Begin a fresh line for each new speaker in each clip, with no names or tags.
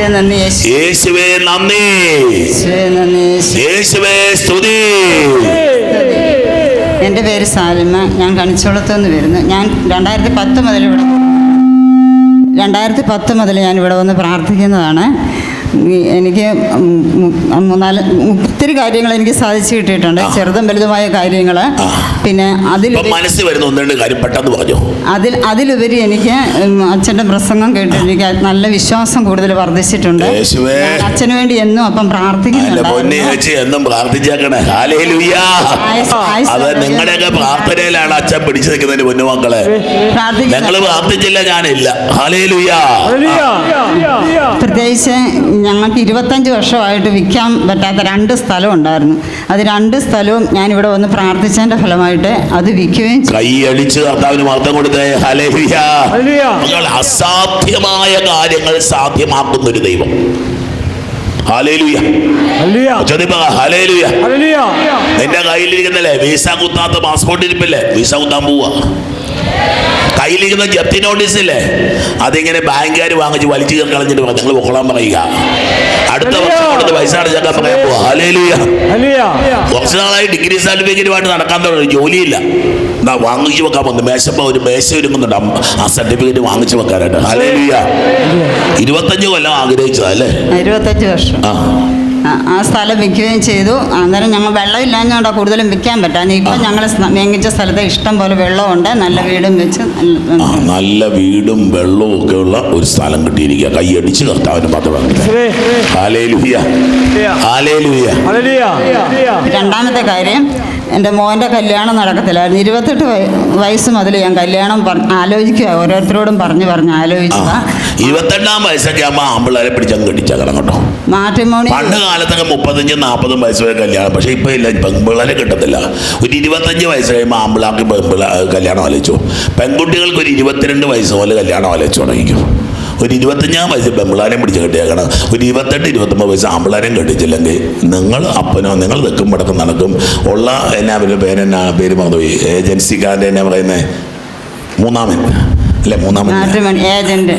യേശുവെ നന്ദി
യേശുവേ സ്തുതി.
എന്റെ പേര് സാലിമ. ഞാൻ കണിച്ചോളത്തു നിന്ന് വരുന്നു. ഞാൻ രണ്ടായിരത്തി പത്ത് മുതൽ ഇവിടെ രണ്ടായിരത്തി പത്ത് മുതൽ ഞാൻ ഇവിടെ വന്ന് പ്രാർത്ഥിക്കുന്നതാണ്. എനിക്ക് മൂന്നാൽ ഒത്തിരി കാര്യങ്ങൾ എനിക്ക് സാധിച്ചു കിട്ടിയിട്ടുണ്ട്. ചെറുതും വലുതുമായ കാര്യങ്ങൾ പിന്നെ അതിൽ
ഇപ്പൊ മനസ്സിൽ വരുന്ന ഒന്ന് രണ്ട് കാര്യം പെട്ടെന്ന് പറഞ്ഞു.
അതിൽ അതിലുപരി എനിക്ക് അച്ഛന്റെ അച്ഛന്റെ പ്രസംഗം കേട്ട് എനിക്ക് നല്ല വിശ്വാസം കൂടുതൽ വർദ്ധിച്ചിട്ടുണ്ട്. അച്ഛന് വേണ്ടി എന്നും അപ്പം
അത് നിങ്ങളുടെയൊക്കെ പ്രാർത്ഥനയിലാണ് അച്ഛൻ പിടിച്ചു നിൽക്കുന്നതിന് പൊന്നുമക്കളെ ഞങ്ങൾ പ്രാർത്ഥിച്ചില്ല ഞാനില്ല.
പ്രത്യേകിച്ച് ഞങ്ങൾക്ക് ഇരുപത്തഞ്ച് വർഷമായിട്ട് വിൽക്കാൻ പറ്റാത്ത രണ്ട് സ്ഥലം ഉണ്ടായിരുന്നു. അത് രണ്ട് സ്ഥലവും ഞാനിവിടെ വന്ന് പ്രാർത്ഥിച്ചതിന്റെ ഫലമായിട്ട് അത് വിൽക്കുകയും
കൈയടിച്ച് കർത്താവിന് മർദ്ദം കൊടുത്തേ. ഹലേലുയാ നിങ്ങൾ അസാധ്യമായ കാര്യങ്ങൾ സാധ്യമാക്കുന്ന ഒരു ദൈവം. നിന്റെ കയ്യിലിരിക്കുന്നല്ലേ? വീസ കുത്താത്ത പാസ്പോർട്ട് ഇരിപ്പില്ലേ വീസ കുത്താൻ പോവാ. കയ്യിലിരിക്കുന്ന ജപ്തി നോട്ടീസില്ലേ? അതിങ്ങനെ ബാങ്കുകാർ വാങ്ങിച്ച് വലിച്ചു കയറി കളഞ്ഞിട്ട് നിങ്ങൾ പൊക്കോളാൻ പറയുക. അടുത്ത വർഷം കൊടുത്ത് പൈസ അടച്ചാൽ പറയാൻ പോവാ. കുറച്ച് നാളായി ഡിഗ്രി സർട്ടിഫിക്കറ്റുമായിട്ട് നടക്കാൻ തുടങ്ങി. ജോലിയില്ല. എന്നാ വാങ്ങിച്ചു വെക്കാൻ വന്നു മേശപ്പ ഒരു മേശ ഒരുങ്ങുന്നുണ്ട്. ആ സർട്ടിഫിക്കറ്റ് വാങ്ങിച്ചു വെക്കാനായിട്ട്. ഹലേലിയ ഇരുപത്തഞ്ച് കൊല്ലം ആഗ്രഹിച്ചതാ അല്ലേ?
ഇരുപത്തഞ്ച് വർഷം.
ആ.
ആ, സ്ഥലം വിൽക്കുകയും ചെയ്തു. അന്നേരം ഞങ്ങൾ വെള്ളം ഇല്ലാഞ്ഞോണ്ടാ കൂടുതലും വിൽക്കാൻ പറ്റാൻ ഇപ്പം ഞങ്ങൾ മേങ്ങിച്ച സ്ഥലത്ത് ഇഷ്ടം പോലെ വെള്ളമുണ്ട്. നല്ല വീടും വെച്ച് നല്ല
ആ, നല്ല വീടും വെള്ളവും ഒക്കെ ഉള്ള ഒരു സ്ഥലം കിട്ടിയിരിക്കുക. കൈയടിച്ച് കർത്താവിന്
രണ്ടാമത്തെ കാര്യം എന്റെ മോന്റെ കല്യാണം നടക്കത്തില്ലായിരുന്നു. ഇരുപത്തെട്ട് വയ- വയസ്സ് മുതൽ ഞാൻ കല്യാണം ആലോചിക്കുക ഓരോരുത്തരോടും പറഞ്ഞു പറഞ്ഞ് ആലോചിക്കുക
ഇരുപത്തെട്ടാം വയസ്സൊക്കെ ആകുമ്പോൾ ആമ്പിള്ളേരെ പിടിച്ചങ്ങ് കെട്ടിച്ചേക്കണം കേട്ടോ.
മാട്രിമോണി
പണ്ട് കാലത്തൊക്കെ മുപ്പത്തഞ്ച് നാൽപ്പതും വയസ്സ് വരെ കല്യാണം പക്ഷേ ഇപ്പം ഇല്ല പെൺപിള്ളേരെ കിട്ടത്തില്ല. ഒരു ഇരുപത്തഞ്ച് വയസ്സ് കഴിയുമ്പോൾ ആമ്പിളാർക്ക് പെൺപിള്ള കല്യാണം ആലോചിച്ചു. പെൺകുട്ടികൾക്ക് ഒരു ഇരുപത്തിരണ്ട് വയസ്സ് പോലെ കല്യാണം ആലോചിച്ചു തുടങ്ങിക്കും. ഒരു ഇരുപത്തഞ്ചാം വയസ്സ് ബംഗ്ലാരം പിടിച്ച് കെട്ടിയേക്കണം. ഒരു ഇരുപത്തെട്ട് ഇരുപത്തൊമ്പത് വയസ്സ് ആമ്പിള്ളാരെയും കെട്ടിച്ചില്ലെങ്കിൽ നിങ്ങൾ അപ്പനോ നിങ്ങൾ നിൽക്കും പടക്കം നടക്കും. ഉള്ള എന്നാ പേര് പേരെന്നാ പേര് മറന്നുപോയി? ഏജൻസിക്കാരന്റെ എന്നാ പറയുന്നത് മൂന്നാമൻ. അല്ലേ?
ഏജന്റ്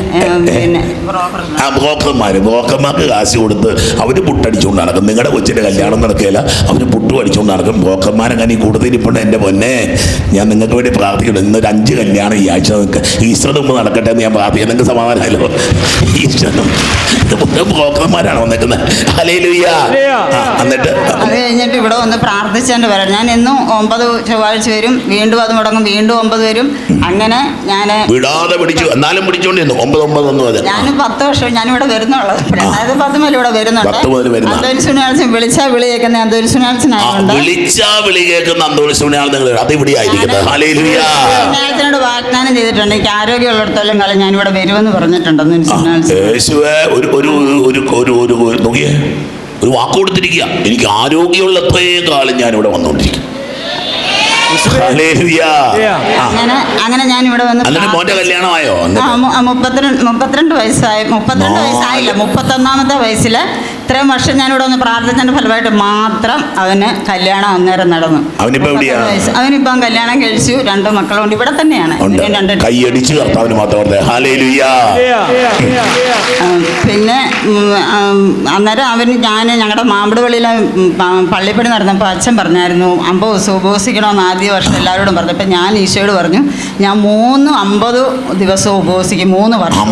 ബ്രോക്കർ
ആ ബ്രോക്കർമാർ ബ്രോക്കർമാർക്ക് കാശ് കൊടുത്ത് അവർ പുട്ടടിച്ചുകൊണ്ട് നടക്കും. നിങ്ങളുടെ കൊച്ചിന്റെ കല്യാണം നടക്കുകയില്ല അവർ പുട്ടു അടിച്ചുകൊണ്ട് നടക്കും ബ്രോക്കർമാരങ്ങനെ കൂടുതലിപ്പുണ്ട് കൂടുതൽ ഇരിപ്പുണ്ട് എന്റെ പൊന്നെ. ഞാൻ നിങ്ങൾക്ക് വേണ്ടി പ്രാർത്ഥിക്കണം ഇന്നൊരു അഞ്ച് കല്യാണം ഈ ആഴ്ച നിങ്ങൾക്ക്. ഈസ്റ്റർ മുമ്പ് നടക്കട്ടെ എന്ന് ഞാൻ പ്രാർത്ഥിക്കാം നിങ്ങൾക്ക് സമാധാനമല്ലോ ഇതുപോലെ ബ്രോക്കർമാരാണ് വന്നേക്കുന്നത്. എന്നിട്ട്
അത് കഴിഞ്ഞിട്ട് ഇവിടെ വന്ന് പ്രാർത്ഥിച്ചതിന്റെ വരാം. ഞാൻ എന്നും ഒമ്പത് ചൊവ്വാഴ്ച വരും വീണ്ടും അത് മുടങ്ങും വീണ്ടും ഒമ്പത് വരും. അങ്ങനെ ഞാൻ
വിടാതെ പിടിച്ചു എന്നാലും പിടിച്ചോണ്ടിരുന്നു ഒമ്പത് ഒമ്പത് ഒന്ന് വരെ
ഞാൻ പത്ത് വർഷം ഞാനിവിടെ വരുന്നുള്ളത് രണ്ടായിരത്തി പത്ത് മുതൽ ഇവിടെ വരുന്നുണ്ട്.
പത്ത് മുതൽ വരുന്ന.
വിളി കേൾക്കുന്ന
വിളിച്ചാ വിളി കേൾക്കുന്ന അന്തോളിസുണിയാണ് നിങ്ങൾ അത് ഇവിടെ ആയിരിക്കുന്നത്
വാഗ്ദാനം ചെയ്തിട്ടുണ്ട്. എനിക്ക് ആരോഗ്യമുള്ളിടത്തോളം കാലം ഞാനിവിടെ വരുമെന്ന് പറഞ്ഞിട്ടുണ്ടെന്ന് ഒരു
യേശുവെ ഒരു ഒരു ഒരു ഒരു ഒരു ഒരു നോക്കിയേ. ഒരു വാക്ക് കൊടുത്തിരിക്കുക. എനിക്ക് ആരോഗ്യമുള്ള എത്രയും കാലം ഞാൻ ഇവിടെ വന്നുകൊണ്ടിരിക്കും
അങ്ങനെ അങ്ങനെ ഞാൻ ഇവിടെ വന്ന്
മോന്റെ കല്യാണമായോ?
മുപ്പത്തിരണ്ട് മുപ്പത്തിരണ്ട് വയസ്സായി മുപ്പത്തിരണ്ട് വയസ്സായില്ല മുപ്പത്തൊന്നാമത്തെ വയസ്സിൽ ഇത്രയും വർഷം ഞാനിവിടെ ഒന്ന് പ്രാർത്ഥിച്ചതിന്റെ ഫലമായിട്ട് മാത്രം അവന് കല്യാണം അന്നേരം നടന്നു.
അവനിപ്പോ
കല്യാണം കഴിച്ചു രണ്ട് മക്കളുണ്ട്. ഇവിടെ തന്നെയാണ്.
കൈയടിച്ച് കർത്താവിന് മാത്രം
പിന്നെ അന്നേരം അവന് ഞാൻ ഞങ്ങളുടെ മാമ്പിടുപള്ളിയിലെ പള്ളിപ്പണി നടന്നപ്പോൾ അച്ഛൻ പറഞ്ഞായിരുന്നു അമ്പത് ദിവസം ഉപവസിക്കണമെന്ന് ആദ്യ വർഷം എല്ലാവരോടും പറഞ്ഞു. അപ്പം ഞാൻ ഈശോയോട് പറഞ്ഞു ഞാൻ മൂന്ന് അമ്പത് ദിവസവും ഉപവസിക്കും മൂന്ന് വർഷം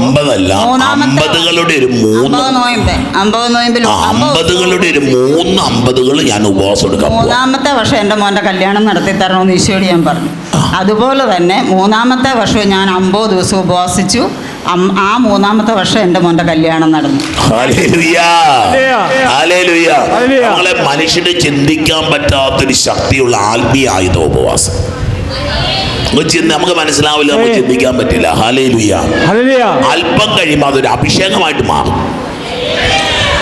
മൂന്നാമത്തെ
അമ്പത് നോയമ്പ് അമ്പത് നോയമ്പിൽ
അമ്പതുകളുടെ ഒരു മൂന്ന് അമ്പതുകൾ ഞാൻ ഉപവാസം എടുക്കാം
മൂന്നാമത്തെ വർഷം എന്റെ മോന്റെ കല്യാണം നടത്തി തരണമെന്ന് ഈശോയോട് ഞാൻ പറഞ്ഞു. അതുപോലെ തന്നെ മൂന്നാമത്തെ വർഷം ഞാൻ അമ്പത് ദിവസം ഉപവാസിച്ചു. ആ മൂന്നാമത്തെ വർഷം എന്റെ മോന്റെ കല്യാണം നടന്നു.
നമ്മളെ മനുഷ്യന് ചിന്തിക്കാൻ പറ്റാത്തൊരു ശക്തിയുള്ള ആത്മീയ ആയുധ ഉപവാസം നമുക്ക് നമുക്ക് മനസ്സിലാവില്ല നമുക്ക് ചിന്തിക്കാൻ പറ്റില്ല. ഹാലേലുയ അല്പം കഴിയുമ്പോൾ അതൊരു അഭിഷേകമായിട്ട് മാറും.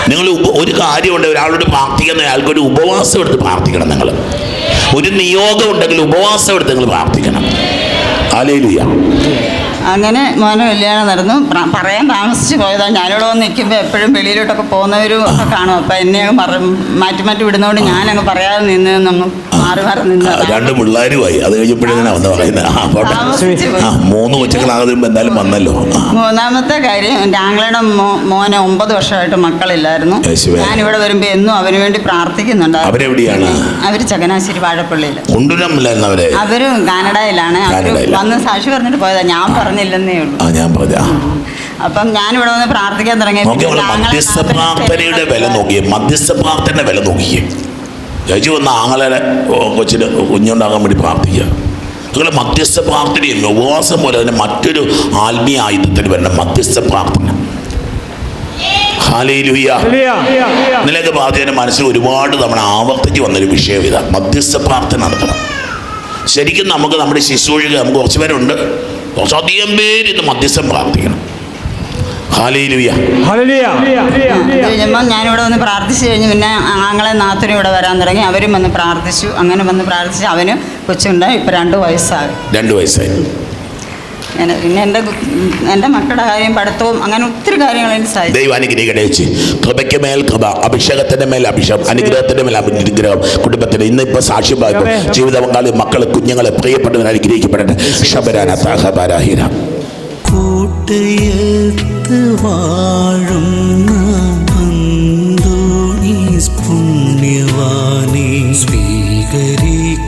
നിങ്ങൾ ഒരു കാര്യമുണ്ട് ഒരാളോട് പ്രാർത്ഥിക്കുന്ന അയാൾക്ക് ഒരു ഉപവാസം എടുത്ത് പ്രാർത്ഥിക്കണം നിങ്ങൾ ഒരു നിയോഗം ഉണ്ടെങ്കിൽ ഉപവാസം എടുത്ത് നിങ്ങൾ പ്രാർത്ഥിക്കണം. ഹാലേലുയ
അങ്ങനെ മോനെ കല്യാണം നടന്നു. പറയാൻ താമസിച്ച് പോയതാണ് ഞാനിവിടെ വന്ന് നിൽക്കുമ്പോൾ എപ്പോഴും വെളിയിലോട്ടൊക്കെ പോകുന്നവരും ഒക്കെ കാണും. അപ്പം എന്നെ അങ്ങ് പറ മാറ്റി മാറ്റി വിടുന്നതുകൊണ്ട് ഞാനങ്ങ് പറയാതെ നിന്ന് അങ്ങ് മാറി മാറി നിന്ന്
രണ്ട് പിള്ളേരുമായി. അത് കഴിഞ്ഞപ്പോഴേങ്ങനെ വന്ന് പറയുന്നത് ആ മൂന്ന് എന്തായാലും വന്നല്ലോ.
മൂന്നാമത്തെ കാര്യം എന്റെ മോ മോനെ ഒമ്പത് വർഷമായിട്ട് മക്കളില്ലായിരുന്നു. ഞാനിവിടെ വരുമ്പോൾ എന്നും അവന് വേണ്ടി പ്രാർത്ഥിക്കുന്നുണ്ട്.
അവരെവിടെയാണ്?
അവർ ചങ്ങനാശ്ശേരി വാഴപ്പള്ളിയിൽ
അവർ അവരും
കാനഡയിലാണ്. അവർ. വന്ന് സാക്ഷി പറഞ്ഞിട്ട് പോയതാ. ഞാൻ പറഞ്ഞില്ലെന്നേ ഉള്ളൂ.
ആ ഞാൻ പറഞ്ഞ
അപ്പം ഞാനിവിടെ വന്ന് പ്രാർത്ഥിക്കാൻ തുടങ്ങി.
മധ്യസ്ഥ പ്രാർത്ഥനയുടെ വില നോക്കിയേ മധ്യസ്ഥ പ്രാർത്ഥനയുടെ വില നോക്കിയേ. ചേച്ചി വന്ന ആങ്ങളെ കൊച്ചിന് കുഞ്ഞുണ്ടാകാൻ വേണ്ടി പ്രാർത്ഥിക്കുക. അതുപോലെ മധ്യസ്ഥ പ്രാർത്ഥനയും ഉപവാസം പോലെ തന്നെ മറ്റൊരു ആത്മീയ ആയുധത്തിന് വരണം. മധ്യസ്ഥ പ്രാർത്ഥന. ഇന്നലെയൊക്കെ പ്രാർത്ഥന മനസ്സിൽ ഒരുപാട് തവണ ആവർത്തിച്ച് വന്നൊരു വിഷയം ഇതാ മധ്യസ്ഥ പ്രാർത്ഥന നടത്തണം. ശരിക്കും നമുക്ക് നമ്മുടെ ശിശുവഴിക നമുക്ക് കുറച്ച് പേരുണ്ട്. കുറച്ചധികം പേര് ഇന്ന് മധ്യസ്ഥം പ്രാർത്ഥിക്കണം.
ഞാനിവിടെ വന്ന് പ്രാർത്ഥിച്ചു കഴിഞ്ഞ് പിന്നെ ആങ്ങളെ നാത്തനും ഇവിടെ വരാൻ തുടങ്ങി. അവരും വന്ന് പ്രാർത്ഥിച്ചു. അങ്ങനെ വന്ന് പ്രാർത്ഥിച്ചു അവന് കൊച്ചുണ്ടായി. ഇപ്പൊ രണ്ടു വയസ്സായി.
രണ്ടു വയസ്സായി.
അങ്ങനെ പിന്നെ എന്റെ എന്റെ മക്കളുടെ കാര്യം പഠിത്തവും അങ്ങനെ ഒത്തിരി കാര്യങ്ങൾ എനിക്ക് സാധിച്ചു.
ദൈവം അനുഗ്രഹിക്കട്ടെ കൃപയ്ക്ക് മേൽ കൃപ അഭിഷേകത്തിന്റെ മേൽ അഭിഷേകം അനുഗ്രഹത്തിന്റെ മേൽ അനുഗ്രഹം. കുടുംബത്തിന് ഇന്ന് ഇപ്പൊ സാക്ഷ്യം പറയുമ്പോൾ ജീവിത പങ്കാളി മക്കൾ കുഞ്ഞുങ്ങളെ പ്രിയപ്പെട്ടവർ അനുഗ്രഹിക്കപ്പെടട്ടെ. ശബരാന താഹബാരാഹിര
കോട്ടയത്ത് വാഴുന്ന പുണ്യവാനെ